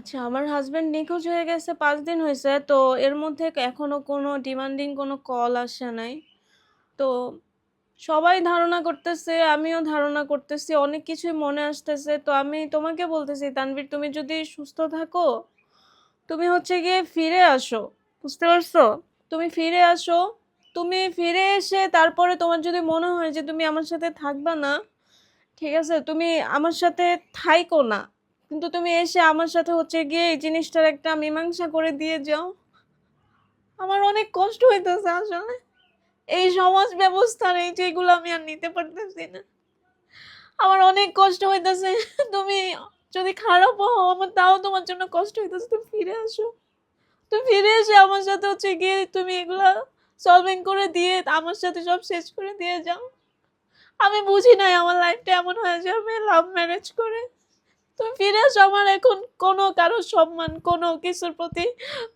আচ্ছা আমার হাসব্যান্ড নিখোঁজ হয়ে গেছে পাঁচ দিন হয়েছে তো এর মধ্যে এখনও কোনো ডিমান্ডিং কোনো কল আসে নাই। তো সবাই ধারণা করতেছে, আমিও ধারণা করতেছি। অনেক কিছুই মনে আসতেছে। তো আমি তোমাকে বলতেছি তানভীর তুমি যদি সুস্থ থাকো, তুমি হচ্ছে গিয়ে ফিরে আসো। বুঝতে পারছ? তুমি ফিরে আসো। তুমি ফিরে এসে তারপরে তোমার যদি মনে হয় যে তুমি আমার সাথে থাকবা না, ঠিক আছে? তুমি আমার সাথে থাইকো না। কিন্তু তুমি এসে আমার সাথে হচ্ছে গিয়ে এই জিনিসটার একটা মীমাংসা করে দিয়ে যাও। আমার অনেক কষ্ট হইতেছে আসলে। এই সমাজ ব্যবস্থার এই যে এগুলো আমি আর নিতে পারতেছি না। আমার অনেক কষ্ট হইতেছে। তুমি যদি খারাপও হও, আমার তাও তোমার জন্য কষ্ট হইতেছে। তুমি ফিরে আসো। তুমি ফিরে এসে আমার সাথে হচ্ছে গিয়ে তুমি এগুলা সলভিং করে দিয়ে আমার সাথে সব শেষ করে দিয়ে যাও। আমি বুঝি নাই আমার লাইফটা এমন হয়ে যাবে লাভ ম্যারেজ করে। তুমি ফিরে আসো আমার এখন কোনো কারও সম্মান, কোনো কিছুর প্রতি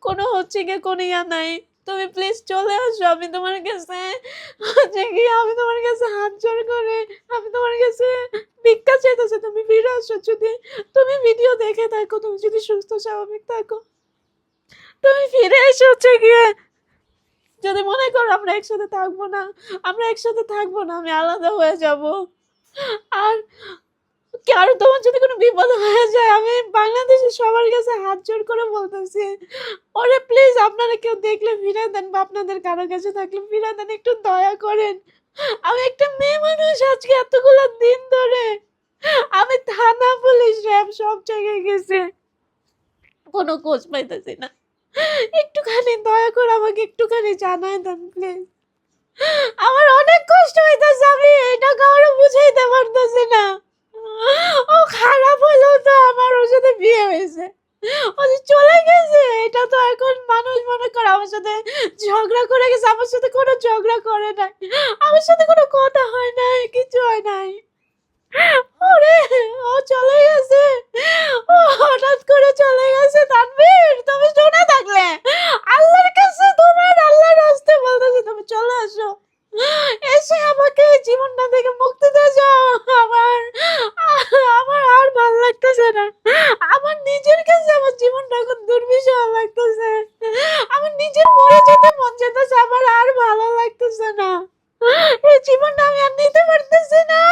কোনো হচ্ছে গিয়ে কোনো ইয়া নাই। তুমি প্লিজ চলে আসো। আমি তোমার কাছে হচ্ছে গিয়ে আমি তোমার কাছে হাত জোড় করে আমি তোমার কাছে ভিক্ষা চাইতেছি। তুমি ফিরে আসো। যদি তুমি ভিডিও দেখে থাকো, তুমি যদি সুস্থ স্বাভাবিক থাকো। তুমি ফিরে এসে হচ্ছে গিয়ে যদি মনে করো আমরা একসাথে থাকব না, আমরা একসাথে থাকব না। আমি আলাদা হয়ে যাব। কারও তোমার যদি কোনো বিপদ হয়ে যায় আমি বাংলাদেশের সবার কাছে হাত জোর করে বলতেছি, ওরে প্লিজ আপনারা কেউ দেখলে ফিরে দেন বা আপনাদের কারও কাছে থাকলে ফিরায় দেন। একটু দয়া করেন। আমি একটা মেয়ে মানুষ আজকে এতগুলো দিন ধরে আমি থানা, পুলিশ, র‍্যাব সব জায়গায় গেছি। কোনো খোঁজ পাইতেছি না। একটুখানি দয়া করে আমাকে একটুখানি জানাই দেন প্লিজ। আমার অনেক কষ্ট হইতেছে। আমি এটা কাউরে বুঝাইতে পারতেছি না। ও খারাপ হইলেও তো আমার সাথে বিয়ে হয়েছে। ও চলে গেছে এটা তো এখন মানুষ মনে করে আমার সাথে ঝগড়া করে গেছে। আমার সাথে কোনো ঝগড়া করে নাই। আমার সাথে কোনো কথা হয় নাই, কিছু হয় নাই। ওরে ও চলে গেছে। ও হঠাৎ করে চলে গেছে তানভীর তুমি শুনে থাকলে আল্লাহর কাছে তোমার আল্লাহর হস্তে বলতেছি তুমি চলে আসো। এসে আমাকে এই জীবনটা থেকে মুক্তি দিয়ে যাও। আমার আমার আর ভালো লাগতেছে না। আমার নিজের কাছে আমার জীবনটা এখন দুর্বিষহ লাগতেছে। আমার নিজের মরে যেতে মন চাইতেছে। আমার আর ভালো লাগতেছে না। এই জীবনটা আমি আর নিতে পারতেছি না।